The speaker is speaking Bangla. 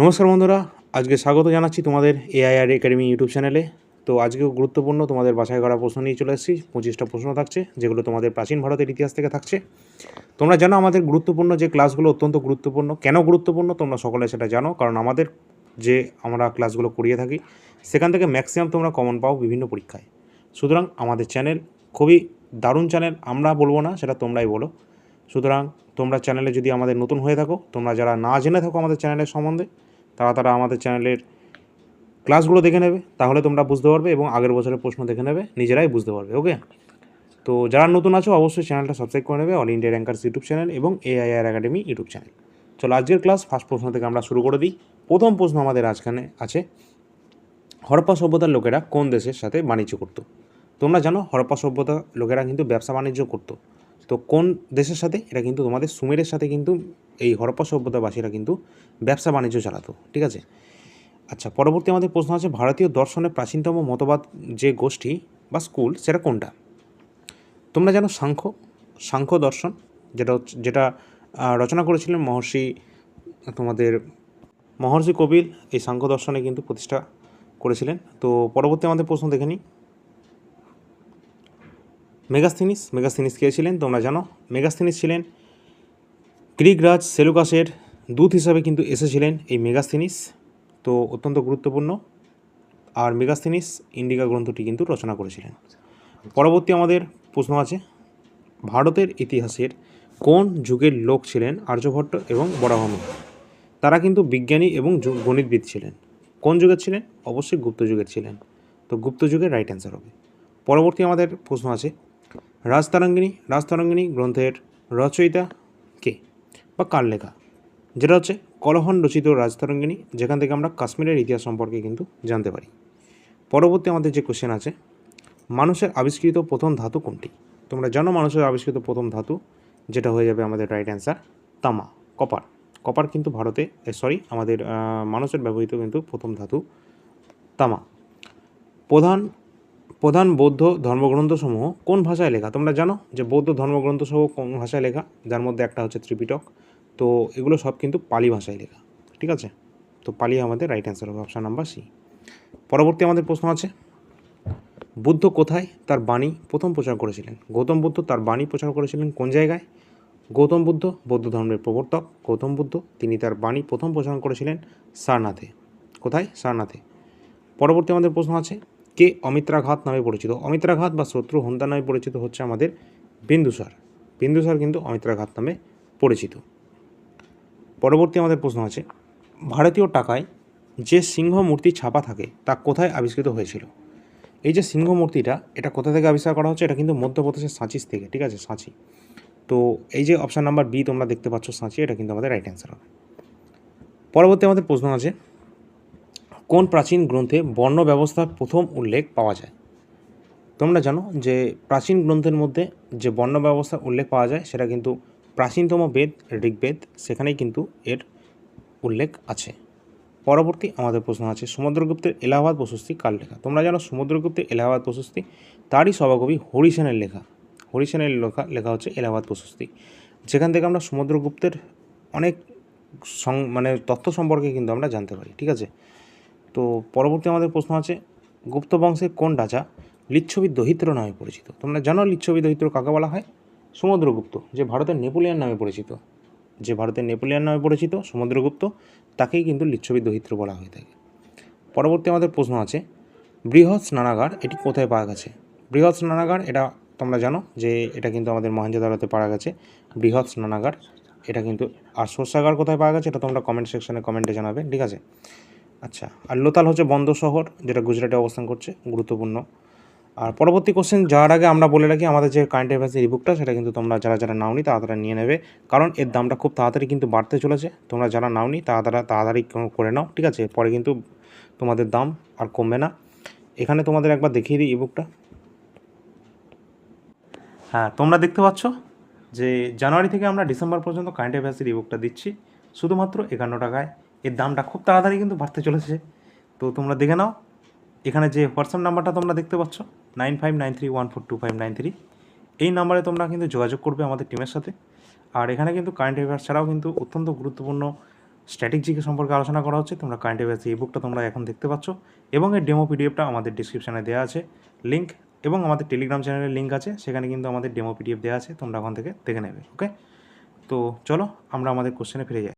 নমস্কার বন্ধুরা, আজকে স্বাগত জানাচ্ছি তোমাদের এআইআর একাডেমি ইউটিউব চ্যানেলে। তো আজকেও গুরুত্বপূর্ণ তোমাদের বাছাই করা প্রশ্ন নিয়ে চলে এসেছি। পঁচিশটা প্রশ্ন থাকছে, যেগুলো তোমাদের প্রাচীন ভারতের ইতিহাস থেকে থাকছে। তোমরা জানো আমাদের গুরুত্বপূর্ণ যে ক্লাসগুলো অত্যন্ত গুরুত্বপূর্ণ। কেন গুরুত্বপূর্ণ? তোমরা সকলে সেটা জানো। কারণ আমাদের যে আমরা ক্লাসগুলো করিয়ে থাকি, সেখান থেকে ম্যাক্সিমাম তোমরা কমন পাও বিভিন্ন পরীক্ষায়। সুতরাং আমাদের চ্যানেল খুবই দারুণ চ্যানেল, আমরা বলব না, সেটা তোমরাই বলো। সুতরাং তোমরা চ্যানেলে যদি আমাদের নতুন হয়ে থাকো, তোমরা যারা না জেনে থাকো আমাদের চ্যানেলের সম্বন্ধে, তারা তারা আমাদের চ্যানেলের ক্লাসগুলো দেখে নেবে, তাহলে তোমরা বুঝতে পারবে এবং আগের বছরের প্রশ্ন দেখে নেবে, নিজেরাই বুঝতে পারবে, ওকে? তো যারা নতুন আছো, অবশ্যই চ্যানেলটা সাবস্ক্রাইব করে নেবে, All India Rankers YouTube channel এবং এআইআর একাডেমি ইউটিউব চ্যানেল। চলো, আজকের ক্লাস ফার্স্ট প্রশ্ন থেকে আমরা শুরু করে দিই। প্রথম প্রশ্ন আমাদের আজখানে আছে, হরপ্পা সভ্যতার লোকেরা কোন দেশের সাথে বাণিজ্য করতো? তোমরা জানো, হরপ্পা সভ্যতা লোকেরা কিন্তু ব্যবসা বাণিজ্য করতো। তো কোন দেশের সাথে? এটা কিন্তু তোমাদের সুমেরের সাথে কিন্তু এই হরপ্পা সভ্যতাবাসীরা কিন্তু ব্যবসা বাণিজ্য চালাতো, ঠিক আছে? আচ্ছা পরবর্তী আমাদের প্রশ্ন আছে, ভারতীয় দর্শনের প্রাচীনতম মতবাদ যে গোষ্ঠী বা স্কুল সেটা কোনটা? তোমরা জানো সাংখ্য সাংখ্য দর্শন, যেটা যেটা রচনা করেছিলেন মহর্ষি, তোমাদের মহর্ষি কপিল, এই সাংখ্য দর্শনে কিন্তু প্রতিষ্ঠা করেছিলেন। তো পরবর্তী আমাদের প্রশ্ন দেখে নিই। মেগাস্থিনিস মেগাস্থিনিস কে ছিলেন তোমরা জানো। মেগাস্থিনিস ছিলেন গ্রিক রাজ সেলুকাসের দূত হিসাবে কিন্তু এসেছিলেন এই মেগাস্থিনিস। তো অত্যন্ত গুরুত্বপূর্ণ। আর মেগাস্থিনিস ইন্ডিকা গ্রন্থটি কিন্তু রচনা করেছিলেন। পরবর্তী আমাদের প্রশ্ন আছে, ভারতের ইতিহাসের কোন যুগের লোক ছিলেন আর্যভট্ট এবং বরাহমি তারা কিন্তু বিজ্ঞানী এবং গণিতবিদ ছিলেন। কোন যুগের ছিলেন? অবশ্যই গুপ্ত যুগের ছিলেন। তো গুপ্ত যুগের রাইট অ্যান্সার হবে। পরবর্তী আমাদের প্রশ্ন আছে রাজতারঙ্গিনী রাজতারঙ্গিনী গ্রন্থের রচয়িতা কে? বা কার লেখা? যেটা হচ্ছে কলহন রচিত রাজতারঙ্গিনী, যেখান থেকে আমরা কাশ্মীরের ইতিহাস সম্পর্কে কিন্তু জানতে পারি। পরবর্তী আমাদের যে কোশ্চেন আছে, মানুষের আবিষ্কৃত প্রথম ধাতু কোনটি? তোমরা জানো মানুষের আবিষ্কৃত প্রথম ধাতু? যেটা হয়ে যাবে আমাদের রাইট অ্যান্সার তামা, কপার। কপার কিন্তু ভারতে সরি আমাদের মানুষের ব্যবহৃত কিন্তু প্রথম ধাতু তামা। প্রধান প্রধান বৌদ্ধ ধর্মগ্রন্থসমূহ কোন ভাষায় লেখা? তোমরা জানো যে বৌদ্ধ ধর্মগ্রন্থসমূহ কোন ভাষায় লেখা? যার মধ্যে একটা হচ্ছে ত্রিপিটক। তো এগুলো সব কিন্তু পালি ভাষায় লেখা, ঠিক আছে? তো পালি আমাদের রাইট অ্যান্সার হবে অপশান নাম্বার সি পরবর্তী আমাদের প্রশ্ন আছে, বুদ্ধ কোথায় তার বাণী প্রথম প্রচার করেছিলেন? গৌতম বুদ্ধ তার বাণী প্রচার করেছিলেন কোন জায়গায়? গৌতম বুদ্ধ, বৌদ্ধ ধর্মের প্রবর্তক গৌতম বুদ্ধ, তিনি তার বাণী প্রথম প্রচার করেছিলেন সারনাথে। কোথায়? সারনাথে। পরবর্তী আমাদের প্রশ্ন আছে কে অমিত্রাঘাত নামে পরিচিত? অমিত্রাঘাত বা শত্রু হন্তা নামে পরিচিত হচ্ছে আমাদের বিন্দুসার বিন্দুসার কিন্তু অমিত্রাঘাত নামে পরিচিত। পরবর্তী আমাদের প্রশ্ন আছে, ভারতীয় টাকায় যে সিংহ মূর্তি ছাপা থাকে, তা কোথায় আবিষ্কৃত হয়েছিল? এই যে সিংহ মূর্তিটা এটা কোথা থেকে আবিষ্কার করা হচ্ছে? এটা কিন্তু মধ্যপ্রদেশের সাঁচিস থেকে, ঠিক আছে? সাঁচি। তো এই যে অপশান নাম্বার বি তোমরা দেখতে পাচ্ছ সাঁচি, এটা কিন্তু আমাদের রাইট অ্যান্সার হবে। পরবর্তী আমাদের প্রশ্ন আছে কোন প্রাচীন গ্রন্থে বর্ণ ব্যবস্থার প্রথম উল্লেখ পাওয়া যায়? তোমরা জানো যে প্রাচীন গ্রন্থের মধ্যে যে বর্ণ ব্যবস্থার উল্লেখ পাওয়া যায়, সেটা কিন্তু প্রাচীনতম বেদ, ঋগ্বেদ, সেখানেই কিন্তু এর উল্লেখ আছে। পরবর্তী আমাদের প্রশ্ন আছে, সমুদ্রগুপ্তের এলাহাবাদ প্রশস্তি কার লেখা? তোমরা জানো সমুদ্রগুপ্তের এলাহাবাদ প্রশস্তি তারই সভাকবি হরিসেনের লেখা। হরিসেনের লেখা লেখা হচ্ছে এলাহাবাদ প্রশস্তি। যেখান থেকে আমরা সমুদ্রগুপ্তের অনেক মানে তথ্য সম্পর্কে কিন্তু আমরা জানতে পারি, ঠিক আছে? তো পরবর্তী আমাদের প্রশ্ন আছে, গুপ্ত বংশের কোন রাজা লিচ্ছবি দহিত্র নামে পরিচিত? তোমরা জানো লিচ্ছবি দহিত্র কাকে বলা হয়? সমুদ্রগুপ্ত, যে ভারতের নেপোলিয়ান নামে পরিচিত। যে ভারতের নেপোলিয়ান নামে পরিচিত, সমুদ্রগুপ্ত, তাকেই কিন্তু লিচ্ছবি দহিত্র বলা হয়ে থাকে। পরবর্তী আমাদের প্রশ্ন আছে, বৃহৎ স্নানাগার এটি কোথায় পাওয়া গেছে? বৃহৎ স্নানাগার, এটা তোমরা জানো যে এটা কিন্তু আমাদের মহেঞ্জোদারোতে পাওয়া গেছে। বৃহৎ স্নানাগার, এটা কিন্তু আর শস্যাগার কোথায় পাওয়া গেছে, এটা তোমরা কমেন্ট সেকশনে কমেন্টে জানাবে, ঠিক আছে? আচ্ছা আর লোতাল হচ্ছে বন্দর শহর, যেটা গুজরাটে অবস্থান করছে, গুরুত্বপূর্ণ। আর পরবর্তী কোশ্চেন যাওয়ার আগে আমরা বলে রাখি, আমাদের যে কারেন্ট অ্যাফেয়ার্সের ইবুকটা সেটা কিন্তু তোমরা যারা যারা নাওনি তারা নিয়ে নেবে। কারণ এর দামটা খুব তাড়াতাড়ি কিন্তু বাড়তে চলেছে। তোমরা যারা নাওনি তারা তাড়াতাড়ি করে নাও, ঠিক আছে? পরে কিন্তু তোমাদের দাম আর কমবে না। এখানে তোমাদের একবার দেখিয়ে দিই ইবুকটা হ্যাঁ তোমরা দেখতে পাচ্ছ যে জানুয়ারি থেকে আমরা ডিসেম্বর পর্যন্ত কারেন্ট অ্যাফেয়ার্সের ইবুকটা দিচ্ছি। শুধুমাত্র একান্ন টাকায়। এর দামটা খুব তাড়াতাড়ি কিন্তু বাড়তে চলেছে। তো তোমরা দেখে নাও, এখানে যে হোয়াটসঅ্যাপ নাম্বারটা তোমরা দেখতে পাচ্ছ nine five nine three one four two five nine three এই নাম্বারে তোমরা কিন্তু যোগাযোগ করবে আমাদের টিমের সাথে। আর এখানে কিন্তু কারেন্ট অ্যাফেয়ার্স ছাড়াও কিন্তু অত্যন্ত গুরুত্বপূর্ণ স্ট্যাটিক জিকে সম্পর্কে আলোচনা করা হচ্ছে। তোমরা কারেন্ট অ্যাফেয়ার্স এই বুকটা তোমরা এখন দেখতে পাচ্ছ। এবং এর ডেমো পিডিএফটা আমাদের ডিসক্রিপশানে দেওয়া আছে। লিঙ্ক এবং আমাদের টেলিগ্রাম চ্যানেলের লিঙ্ক আছে। সেখানে কিন্তু আমাদের ডেমো পিডিএফ দেওয়া আছে। তোমরা ওখান থেকে দেখে নেবে ওকে তো চলো, আমরা আমাদের কোশ্চেনে ফিরে যাই।